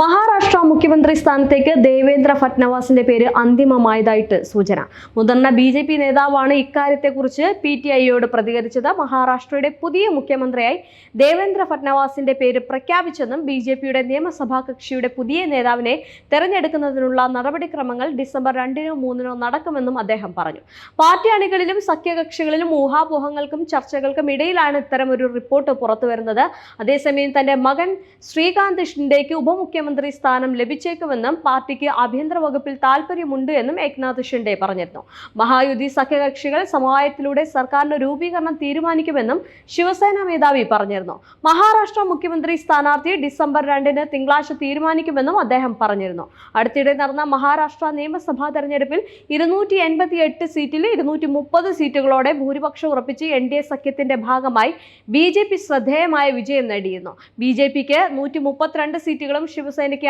മഹാരാഷ്ട്ര മുഖ്യമന്ത്രി സ്ഥാനത്തേക്ക് ദേവേന്ദ്ര ഫട്നവാസിന്റെ പേര് അന്തിമമായതായിട്ട് സൂചന. മുതിർന്ന ബി ജെ പി നേതാവാണ് ഇക്കാര്യത്തെക്കുറിച്ച് പി ടി ഐയോട് പ്രതികരിച്ചത്. മഹാരാഷ്ട്രയുടെ പുതിയ മുഖ്യമന്ത്രിയായി ദേവേന്ദ്ര ഫട്നവാസിന്റെ പേര് പ്രഖ്യാപിച്ചെന്നും ബി ജെ പിയുടെ നിയമസഭാ കക്ഷിയുടെ പുതിയ നേതാവിനെ തെരഞ്ഞെടുക്കുന്നതിനുള്ള നടപടിക്രമങ്ങൾ ഡിസംബർ രണ്ടിനോ മൂന്നിനോ നടക്കുമെന്നും അദ്ദേഹം പറഞ്ഞു. പാർട്ടി അണികളിലും സഖ്യകക്ഷികളിലും ഊഹാപോഹങ്ങൾക്കും ചർച്ചകൾക്കും ഇടയിലാണ് ഇത്തരം ഒരു റിപ്പോർട്ട് പുറത്തുവരുന്നത്. അതേസമയം തന്റെ മകൻ ശ്രീകാന്ത് ഷിൻഡേക്ക് ഉപമുഖ്യമന്ത്രി സ്ഥാനം ലഭിച്ചേക്കുമെന്നും പാർട്ടിക്ക് ആഭ്യന്തര വകുപ്പിൽ താൽപര്യമുണ്ട് എന്നും ഏക്നാഥ് ഷിൻഡെ പറഞ്ഞിരുന്നു. മഹായുതി സഖ്യകക്ഷികൾ സമവായത്തിലൂടെ സർക്കാരിന്റെ രൂപീകരണം തീരുമാനിക്കുമെന്നും ശിവസേന മേധാവി പറഞ്ഞിരുന്നു. മഹാരാഷ്ട്ര മുഖ്യമന്ത്രി സ്ഥാനാർത്ഥി ഡിസംബർ രണ്ടിന് തിങ്കളാഴ്ച തീരുമാനിക്കുമെന്നും അദ്ദേഹം പറഞ്ഞിരുന്നു. അടുത്തിടെ നടന്ന മഹാരാഷ്ട്ര നിയമസഭാ തെരഞ്ഞെടുപ്പിൽ ഇരുന്നൂറ്റി എൺപത്തി എട്ട് സീറ്റിൽ ഇരുന്നൂറ്റി മുപ്പത് സീറ്റുകളോടെ ഭൂരിപക്ഷം ഉറപ്പിച്ച് എൻ ഡി എ സഖ്യത്തിന്റെ ഭാഗമായി ബി ജെ പി ശ്രദ്ധേയമായ വിജയം നേടിയിരുന്നു. ബി ജെ പിക്ക് നൂറ്റി മുപ്പത്തിരണ്ട് സീറ്റുകളും ശിവസേനയ്ക്ക്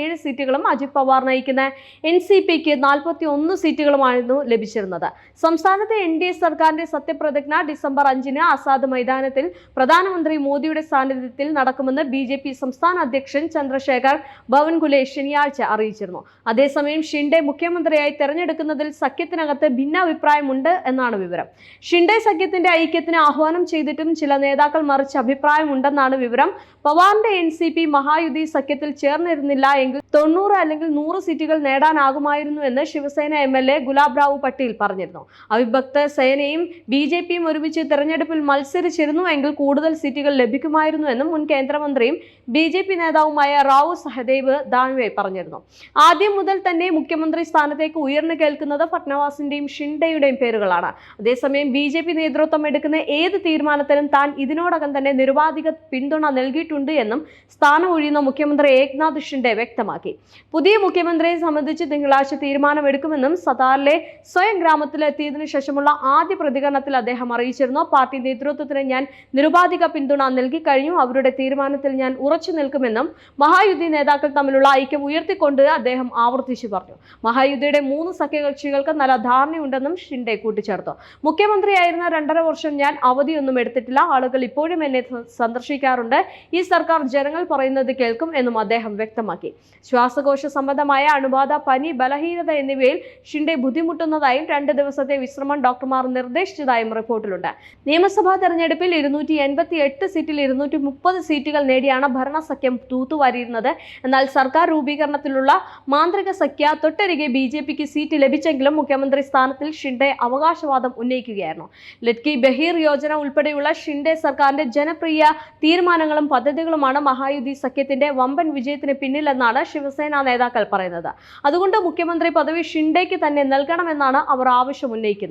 അൻപത്തിയേഴ് സീറ്റുകളും അജിത് പവാർ നയിക്കുന്ന എൻ സി പിക്ക് നാൽപ്പത്തി ഒന്ന് സീറ്റുകളുമായിരുന്നു ലഭിച്ചിരുന്നത്. സംസ്ഥാനത്തെ എൻ ഡി എ സർക്കാരിന്റെ സത്യപ്രതിജ്ഞ ഡിസംബർ അഞ്ചിന് ആസാദ് മൈതാനത്തിൽ പ്രധാനമന്ത്രി മോദിയുടെ സാന്നിധ്യത്തിൽ നടക്കുമെന്ന് ബി ജെ പി സംസ്ഥാന അധ്യക്ഷൻ ചന്ദ്രശേഖർ ഭവൻകുലെ ശനിയാഴ്ച അറിയിച്ചിരുന്നു. അതേസമയം ഷിൻഡെ മുഖ്യമന്ത്രിയായി തെരഞ്ഞെടുക്കുന്നതിൽ സഖ്യത്തിനകത്ത് ഭിന്നാഭിപ്രായമുണ്ട് എന്നാണ് വിവരം. ഷിൻഡെ സഖ്യത്തിന്റെ ഐക്യത്തിന് ആഹ്വാനം ചെയ്തിട്ടും ചില നേതാക്കൾ മറിച്ച് അഭിപ്രായമുണ്ടെന്നാണ് വിവരം. പവാറിന്റെ എൻ സി പി മഹായുതി സഖ്യത്തിൽ ചേർന്നിരുന്നില്ല എങ്കിൽ തൊണ്ണൂറ് അല്ലെങ്കിൽ നൂറ് സീറ്റുകൾ നേടാനാകുമായിരുന്നു എന്ന് Shiv Sena M L A Gulab Rao Patel പറഞ്ഞിരുന്നു. അവിഭക്ത സേനയും ബി ജെ പിയും ഒരുമിച്ച് തെരഞ്ഞെടുപ്പിൽ മത്സരിച്ചിരുന്നു എങ്കിൽ കൂടുതൽ സീറ്റുകൾ ലഭിക്കുമായിരുന്നു എന്നും മുൻ കേന്ദ്രമന്ത്രിയും ബി ജെ പി നേതാവുമായ റാവു സഹദേവ് ദാൻവെ പറഞ്ഞിരുന്നു. ആദ്യം മുതൽ തന്നെ മുഖ്യമന്ത്രി സ്ഥാനത്തേക്ക് ഉയർന്നു കേൾക്കുന്നത് ഫട്നവാസിന്റെയും ഷിൻഡയുടെയും പേരുകളാണ്. അതേസമയം ബി ജെ പി നേതൃത്വം എടുക്കുന്ന ഏത് തീരുമാനത്തിനും താൻ ഇതിനോടകം തന്നെ നിരുപാധിക പിന്തുണ നൽകിയിട്ടുണ്ട് എന്നും സ്ഥാനം ഒഴിയുന്ന മുഖ്യമന്ത്രി ഏക്നാഥ് ഷിൻഡെ വ്യക്തമാക്കി. പുതിയ മുഖ്യമന്ത്രിയെ സംബന്ധിച്ച് തിങ്കളാഴ്ച തീരുമാനമെടുക്കുമെന്നും സതാറിലെ സ്വയം ഗ്രാമത്തിലെത്തിയതിനു ശേഷമുള്ള ആദ്യ പ്രതികരണത്തിൽ അദ്ദേഹം അറിയിച്ചിരുന്നു. പാർട്ടി നേതൃത്വത്തിന് ഞാൻ നിരുപാധിക പിന്തുണ നൽകി കഴിഞ്ഞു. അവരുടെ തീരുമാനത്തിൽ ഞാൻ ഉറച്ചു നിൽക്കുമെന്നും മഹായുദ്ധി നേതാക്കൾ തമ്മിലുള്ള ഐക്യം ഉയർത്തിക്കൊണ്ട് അദ്ദേഹം ആവർത്തിച്ചു പറഞ്ഞു. മഹായുദ്ധിയുടെ മൂന്ന് സഖ്യകക്ഷികൾക്ക് നല്ല ധാരണയുണ്ടെന്നും ഷിൻഡെ കൂട്ടിച്ചേർത്തു. മുഖ്യമന്ത്രിയായിരുന്ന രണ്ടര വർഷം ഞാൻ അവധിയൊന്നും എടുത്തിട്ടില്ല. ആളുകൾ ഇപ്പോഴും എന്നെ സന്ദർശിക്കാറുണ്ട്. ഈ സർക്കാർ ജനങ്ങൾ പറയുന്നത് കേൾക്കും എന്നും അദ്ദേഹം വ്യക്തമാക്കി. ശ്വാസകോശ സംബന്ധമായ അണുബാധ പനി ബലഹീനത എന്നിവയിൽ ഷിൻഡെ ബുദ്ധിമുട്ടുന്നതായും രണ്ട് ദിവസത്തെ വിശ്രമം ഡോക്ടർമാർ നിർദ്ദേശിച്ചതായും റിപ്പോർട്ടിലുണ്ട്. നിയമസഭാ തെരഞ്ഞെടുപ്പിൽ ഇരുന്നൂറ്റി എൺപത്തി എട്ട് സീറ്റിൽ ഇരുന്നൂറ്റി മുപ്പത് സീറ്റുകൾ നേടിയാണ് ഭരണസഖ്യം തൂത്തുവാരിയിരുന്നത്. എന്നാൽ സർക്കാർ രൂപീകരണത്തിലുള്ള മാന്ത്രിക സഖ്യ തൊട്ടരികെ ബി ജെ പിക്ക് സീറ്റ് ലഭിച്ചെങ്കിലും മുഖ്യമന്ത്രി സ്ഥാനത്തിൽ ഷിൻഡെ അവകാശവാദം ഉന്നയിക്കുകയായിരുന്നു. ലഡ്കി ബഹീർ യോജന ഉൾപ്പെടെയുള്ള ഷിൻഡെ സർക്കാരിന്റെ ജനപ്രിയ തീരുമാനങ്ങളും പദ്ധതികളുമാണ് മഹായുദ്ധി സഖ്യത്തിന്റെ വമ്പൻ വിജയത്തിന് പിന്നിലെന്നാണ് ശിവസേന നേതാക്കൾ പറയുന്നത്. അതുകൊണ്ട് മുഖ്യമന്ത്രി പദവി ഷിൻഡേക്ക് തന്നെ നൽകണമെന്നാണ് അവർ ആവശ്യം ഉന്നയിക്കുന്നത്